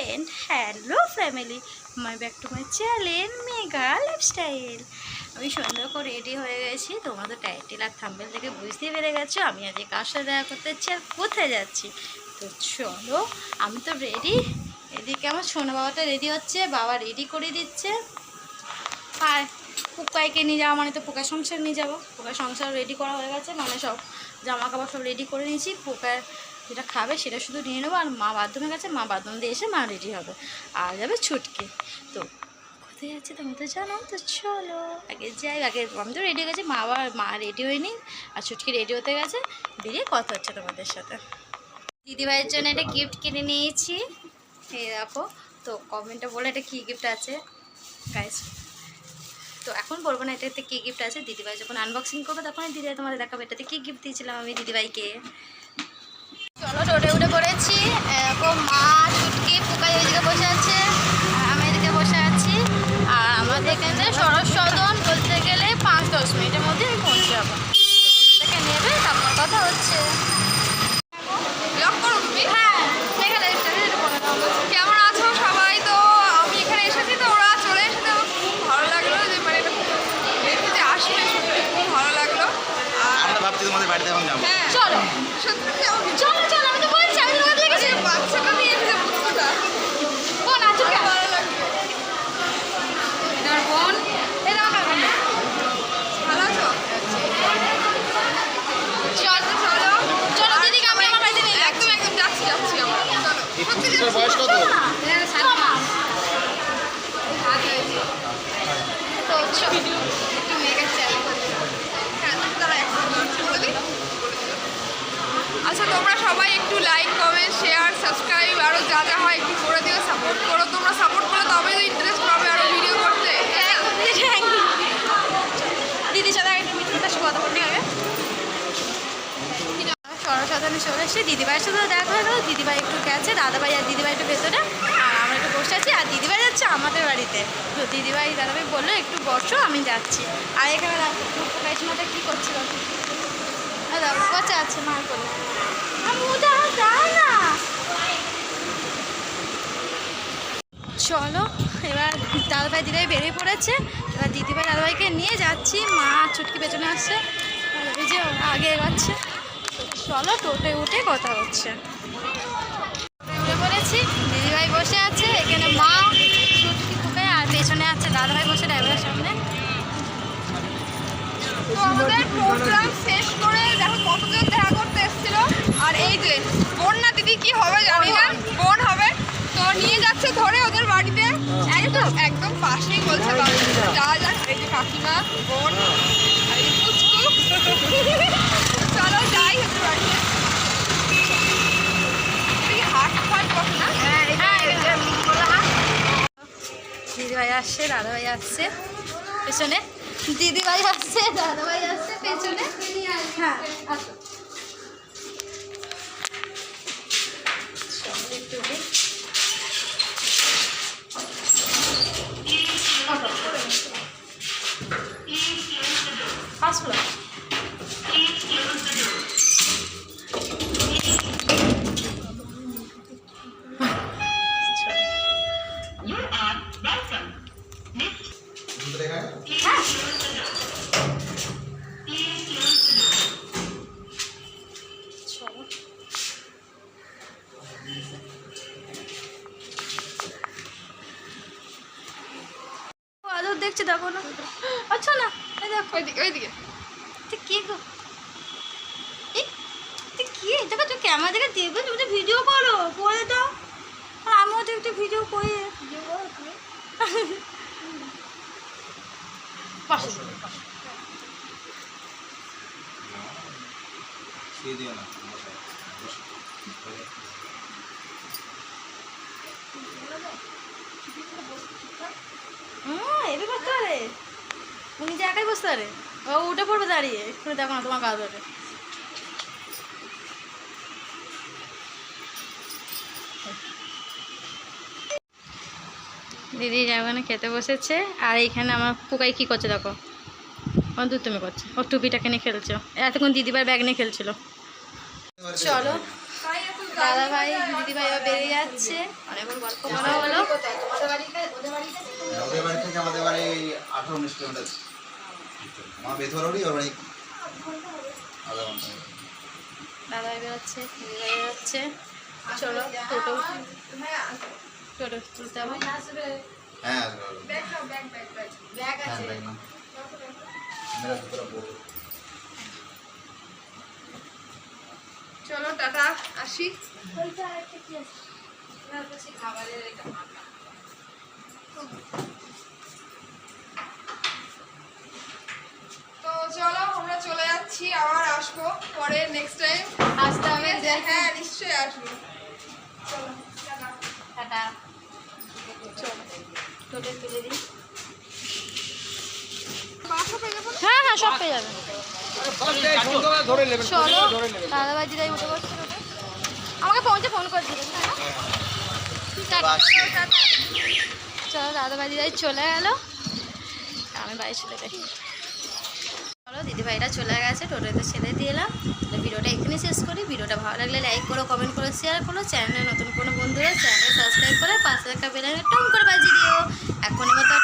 Friend hello family my back to my channel mega lifestyle আমি সুন্দর করে ready হয়ে গেছি, তোমাদের টাইটেল আর থাম্বেল থেকে বুঝতেই পেরে গেছো, আমি আজকে কার সাথে দেখা করতে যাচ্ছি আর কোথায় যাচ্ছি? তো চলো, আমি তো রেডি এদিকে আমার সোনা বাবাটা রেডি হচ্ছে, বাবা রেডি করে দিচ্ছে। আর পুকাইকে নিয়ে যাওয়া মানে তো পোকার সংসার নিয়ে যাব। পোকার সংসার রেডি করা হয়ে গেছে মানে সব জামা কাপড় সব রেডি করে নিয়েছি। পোকার যেটা খাবে সেটা শুধু নিয়ে নেব আর মা বাথরুমে গেছে মা বাথরুম দিয়ে এসে মা রেডি হবে। আর যাবে ছুটকে। তো কোথায় যাচ্ছে তুমি তো জানো? তো চলো, আগে যাই, আগে আমি তো রেডি হয়ে গেছি, মা আবার, মা রেডি হয়নি আর ছুটকি রেডি হতে গেছে। বেরিয়ে কথা হচ্ছে তোমাদের সাথে। দিদিভাইয়ের জন্য একটা গিফট কিনে নিয়েছি। এই দেখো, তো কমেন্টে বলে এটা কী গিফট আছে? গাইস তো এখন বলব না এটাতে কী গিফট আছে। দিদিভাই যখন আনবক্সিং করবে তখন দিদিভাই তোমাদের দেখাবে। এটাতে কী গিফট দিয়েছিলাম আমি দিদিভাইকে? চলো রোডে উঠে পড়েছি। এরকম মা ছুটকি পোকাই ওইদিকে বসে আছে আর আমি এদিকে বসে আছি আর আমাদের এখানে সরস সদন বলতে গেলে পাঁচ দশ মিনিটের মধ্যে আমি পৌঁছে যাব থেকে নেবে তারপর কথা হচ্ছে ব্লগ করো তুমি হ্যাঁ এখানে স্টার্ট করে দাও কেমন আছো সবাই তো আমি এখানে এসেছি তো ওরা চলে এসেছে আমার খুব ভালো লাগল যে মানে এটা দেখতে যে আসবে সত্যি খুব ভালো লাগল আর আমরা ভাবছি তোমাদের বাড়িতে এখন যাব। হ্যাঁ চলো। চলো চলো আমি তো বলছি আমি তোমাকে দেখেছি বাচ্চাটা নিয়ে এসেছে বুঝতে বোন আছো কে ভালো বোন এই ভালো আছো? চল চলো। চলো দিদিকে আমি আমার বাড়িতে নিয়ে একদম একদম যাচ্ছি যাচ্ছি আমরা। চলো। বয়স কত চলো না চলো না। তো চল একটু মেয়েকে চ্যালেঞ্জ হ্যাঁ দাঁড়া একটু বলছি, বলে দিই? আচ্ছা তোমরা সবাই একটু লাইক কমেন্ট শেয়ার সাবস্ক্রাইব আরও যা যা হয় একটু করে দিও সাপোর্ট করো তোমরা সাপোর্ট করো তবে তো ইন্টারেস্ট পাবে আরও ভিডিও করতে দিদির সাথে একটা মিটিংটা কথা বলতে হবে সরসাধারণে চলে এসেছি। দিদিভাইয়ের সাথে দেখা গেল দিদিভাই একটু গেছে, দাদাভাই আর দিদিভাই একটু ভেতরে। আর আমরা একটু বসে আছি। আর দিদিভাই যাচ্ছে আমাদের বাড়িতে। তো দিদিভাই, দাদাভাই বলল, একটু বসো, আমি যাচ্ছি। আর এখানে কাইসমাটা কী করছিল? আছে না। চলো, এবার দাদাভাই, দিদিভাই বেরিয়ে পড়েছে। এবার দিদিভাই, দাদাভাইকে নিয়ে যাচ্ছি। মা ছুটকি পেছনে আসছে। যে আগে এগোচ্ছে। চলো টোটে উঠে কথা হচ্ছে। উঠে পড়েছি দিদিভাই বসে আছে, এখানে মা ছুটকি ফুকে আর পেছনে আছে দাদাভাই বসে ড্রাইভারের সামনে। তো শেষ করে কতজন দেখা করতে আর এই যে, বোন না দিদি কি হবে বোন হবে। তো নিয়ে যাচ্ছে ধরে ওদের বাড়িতে। একদম একদম যা কাকিমা, বোন, আর চলো যাই বসে না দিদিভাই আসছে দাদাভাই আসছে পেছনে দিদিভাই আসছে দাদাভাই আসছে পেছনে হ্যাঁ আসো First floor. দেখছি দেখো না। আচ্ছা না এই দেখো। ওইদিকে ওইদিকে। কি গো? কি? দেখো তুই ক্যামেরা থেকে দেখবে তুমি তো ভিডিও করো করে দাও। তো একটু ভিডিও করি। এবার বসতে পারে উনি যে একাই বসতে পারে। ও উঠে পড়বে দাঁড়িয়ে। দেখো না তোমার কাজ ধরে দিদি যেখানে খেতে বসেছে আর এইখানে আমার পুকাই কি করছে দেখো। আমার দূর তুমি করছে ও টুপিটাকে নিয়ে খেলছো। এতক্ষণ দিদিবার ব্যাগ নিয়ে খেলছিল। চলো। এখন দাদা ভাই দিদি ভাই বেড়ে যাচ্ছে। অনেকক্ষণ গল্প করা হলো। ওদের বাড়ি থেকে আমাদের বাড়ি আঠারো উনিশ কিলোমিটার আমার বেথরই ওর বাড়ি দাদা ভাই বেরোচ্ছে দিদি ভাই বেরোচ্ছে। চলো টোটো। টোটো তুলতে হবে। হ্যাঁ। চলো টাটা আসি। তো চলো আমরা চলে যাচ্ছি আবার আসব পরে নেক্সট টাইম আসতে হবে হ্যাঁ নিশ্চয়ই আসব। চলো টাটা। হ্যাঁ হ্যাঁ সব পেয়ে যাবে। চলো দাদাবাজি দিদাই উঠে বসছে আমাকে পৌঁছে ফোন করে দিলেন চলো দাদাবাজি দিদাই চলে গেল আমি বাড়ি চলে যাই দিদিভাইরা চলে গেছে, টোটোতে ছেড়ে দিলাম তাহলে ভিডিওটা এখানে শেষ করি। ভিডিওটা ভালো লাগলে লাইক করো কমেন্ট করো শেয়ার করো। চ্যানেলে নতুন কোনো বন্ধুরা চ্যানেল সাবস্ক্রাইব করে পাশে একটা বেলাইনে টং করে বাজিয়ে দিও। এখন মতো